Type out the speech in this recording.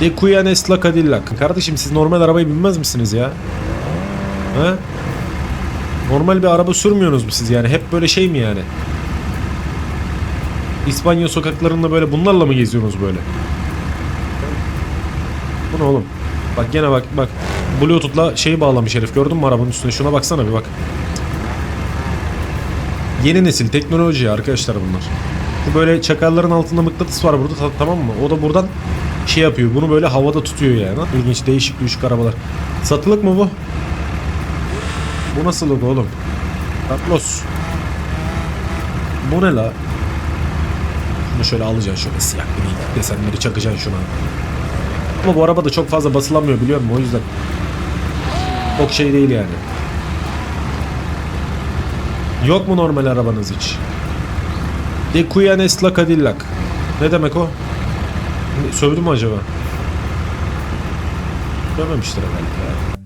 De Cuyanesla Cadillac. Kardeşim siz normal arabayı binmez misiniz ya? He? Normal bir araba sürmüyorsunuz mu siz yani? Hep böyle şey mi yani? İspanya sokaklarında böyle bunlarla mı geziyorsunuz böyle? Bu ne oğlum? Bak gene bak bak. Bluetooth'la şeyi bağlamış herif. Gördün mü arabanın üstüne? Şuna baksana bir bak. Yeni nesil teknoloji arkadaşlar bunlar. Bu böyle çakalların altında mıknatıs var burada ta- tamam mı? O da buradan şey yapıyor. Bunu böyle havada tutuyor yani. İlginç değişik değişik arabalar. Satılık mı bu? Bu nasıl oğlum? Carlos. Bu ne la? Şunu şöyle alacaksın şöyle siyah gri desenleri çakacaksın şuna. Ama bu araba da çok fazla basılamıyor biliyor musun? O yüzden. Çok şey değil yani. Yok mu normal arabanız hiç? De Cuyanesla Cadillac. Ne demek o? Sövdü mü acaba? Sövmemiştir herhalde.